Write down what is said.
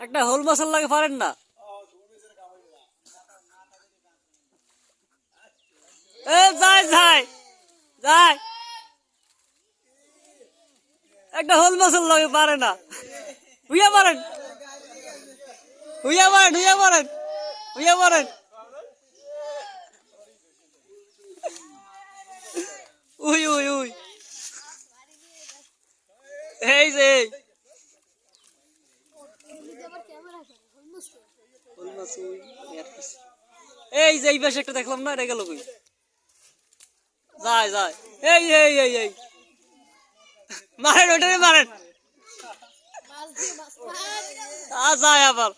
একটা হোল মাসাল লাগে, পারেন না। যাই যাই যাই। একটা হোল মাসাল লাগে, পারে না। হুইয়া পারেন হুইয়া পারেন হুইয়া পারেন হুইয়া পারেন এই যে। এই যে, এই পাশে একটা দেখলাম না, এটা গেল কই? যায় যায়। এই এই এই এই। মারেন ওটারে মারেন। আ, যায় আবার।